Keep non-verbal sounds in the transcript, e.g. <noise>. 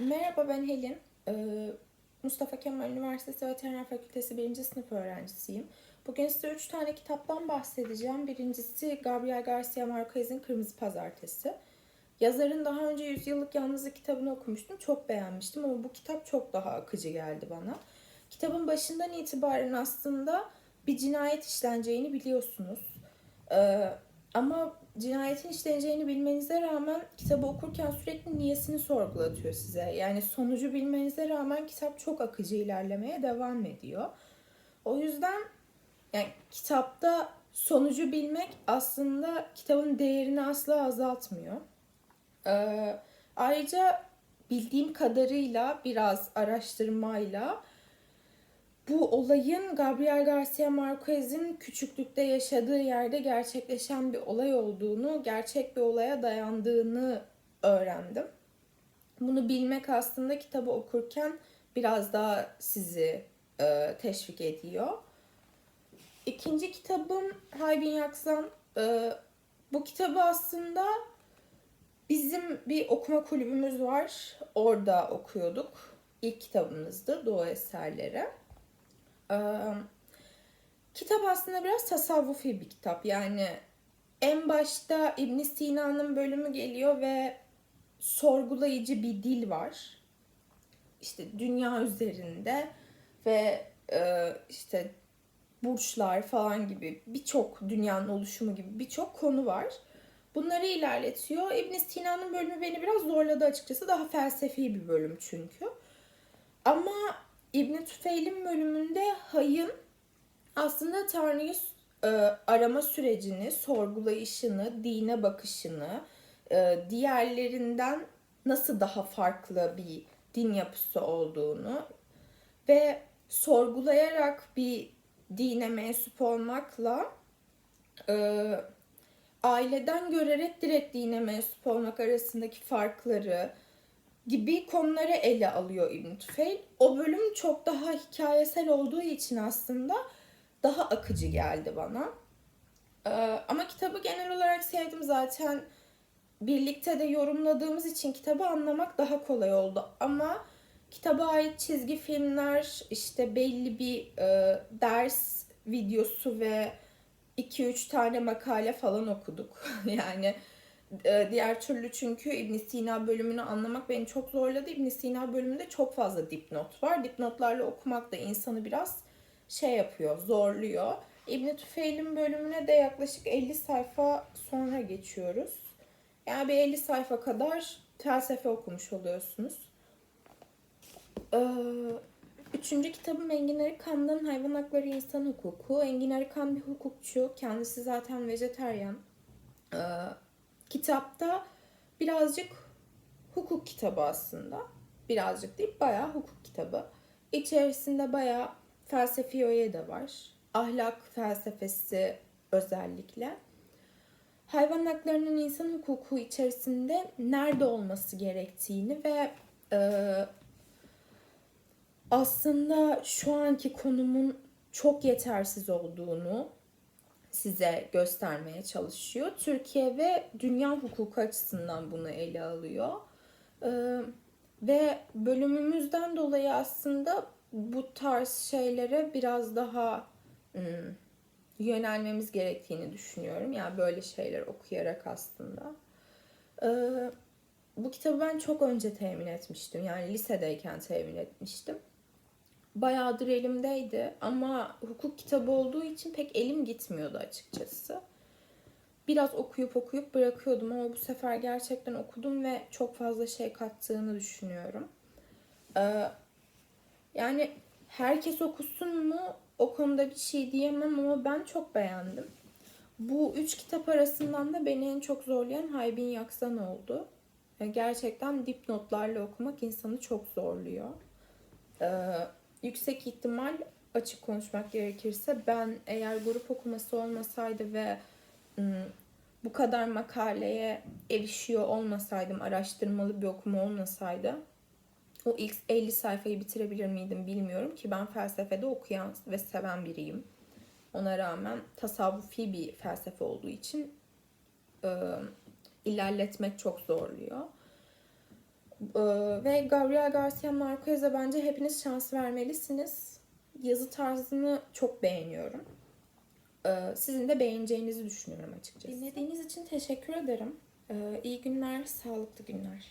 Merhaba ben Helin. Ee, Mustafa Kemal Üniversitesi Veteriner Fakültesi 1. sınıf öğrencisiyim. Bugün size 3 tane kitaptan bahsedeceğim. Birincisi Gabriel Garcia Marquez'in Kırmızı Pazartesi. Yazarın daha önce Yüzyıllık Yalnızlık kitabını okumuştum. Çok beğenmiştim ama bu kitap çok daha akıcı geldi bana. Kitabın başından itibaren aslında bir cinayet işleneceğini biliyorsunuz. Ee, ama cinayetin işleneceğini bilmenize rağmen kitabı okurken sürekli niyesini sorgulatıyor size. Yani sonucu bilmenize rağmen kitap çok akıcı ilerlemeye devam ediyor. O yüzden yani kitapta sonucu bilmek aslında kitabın değerini asla azaltmıyor. Ee, ayrıca bildiğim kadarıyla biraz araştırmayla olayın Gabriel Garcia Marquez'in küçüklükte yaşadığı yerde gerçekleşen bir olay olduğunu, gerçek bir olaya dayandığını öğrendim. Bunu bilmek aslında kitabı okurken biraz daha sizi e, teşvik ediyor. İkinci kitabım Haybin Yaksan. E, bu kitabı aslında bizim bir okuma kulübümüz var. Orada okuyorduk. İlk kitabımızdı Doğu Eserleri. Kitap aslında biraz tasavvufi bir kitap. Yani en başta İbn Sina'nın bölümü geliyor ve sorgulayıcı bir dil var. İşte dünya üzerinde ve işte burçlar falan gibi birçok dünyanın oluşumu gibi birçok konu var. Bunları ilerletiyor. İbn Sina'nın bölümü beni biraz zorladı açıkçası. Daha felsefi bir bölüm çünkü. Ama İbn Tüfeil'in bölümünde hayın aslında Tanrı'yı e, arama sürecini, sorgulayışını, dine bakışını, e, diğerlerinden nasıl daha farklı bir din yapısı olduğunu ve sorgulayarak bir dine mensup olmakla e, aileden görerek direkt dine mensup olmak arasındaki farkları, gibi konuları ele alıyor İbn Tüfeil. O bölüm çok daha hikayesel olduğu için aslında daha akıcı geldi bana. Ee, ama kitabı genel olarak sevdim zaten. Birlikte de yorumladığımız için kitabı anlamak daha kolay oldu. Ama kitaba ait çizgi filmler, işte belli bir e, ders videosu ve 2-3 tane makale falan okuduk. <laughs> yani ee, diğer türlü çünkü İbn Sina bölümünü anlamak beni çok zorladı. İbn Sina bölümünde çok fazla dipnot var. Dipnotlarla okumak da insanı biraz şey yapıyor, zorluyor. İbn Tüfeil'in bölümüne de yaklaşık 50 sayfa sonra geçiyoruz. Yani bir 50 sayfa kadar felsefe okumuş oluyorsunuz. Ee, üçüncü kitabım Engin Arıkan'dan Hayvan Hakları İnsan Hukuku. Engin Arıkan bir hukukçu. Kendisi zaten vejeteryan. Ee, kitapta birazcık hukuk kitabı aslında. Birazcık değil bayağı hukuk kitabı. İçerisinde bayağı felsefi öğe de var. Ahlak felsefesi özellikle. Hayvan haklarının insan hukuku içerisinde nerede olması gerektiğini ve e, aslında şu anki konumun çok yetersiz olduğunu size göstermeye çalışıyor. Türkiye ve dünya hukuku açısından bunu ele alıyor. Ee, ve bölümümüzden dolayı aslında bu tarz şeylere biraz daha hmm, yönelmemiz gerektiğini düşünüyorum. Yani böyle şeyler okuyarak aslında. Ee, bu kitabı ben çok önce temin etmiştim. Yani lisedeyken temin etmiştim bayağıdır elimdeydi ama hukuk kitabı olduğu için pek elim gitmiyordu açıkçası. Biraz okuyup okuyup bırakıyordum ama bu sefer gerçekten okudum ve çok fazla şey kattığını düşünüyorum. Ee, yani herkes okusun mu o konuda bir şey diyemem ama ben çok beğendim. Bu üç kitap arasından da beni en çok zorlayan Haybin Yaksan oldu. Gerçekten dipnotlarla okumak insanı çok zorluyor. Ee, yüksek ihtimal açık konuşmak gerekirse ben eğer grup okuması olmasaydı ve bu kadar makaleye erişiyor olmasaydım, araştırmalı bir okuma olmasaydı o ilk 50 sayfayı bitirebilir miydim bilmiyorum ki ben felsefede okuyan ve seven biriyim. Ona rağmen tasavvufi bir felsefe olduğu için e, ilerletmek çok zorluyor. Ee, ve Gabriel Garcia Marquez'e bence hepiniz şans vermelisiniz. Yazı tarzını çok beğeniyorum. Ee, sizin de beğeneceğinizi düşünüyorum açıkçası. Dinlediğiniz için teşekkür ederim. Ee, iyi günler, sağlıklı günler.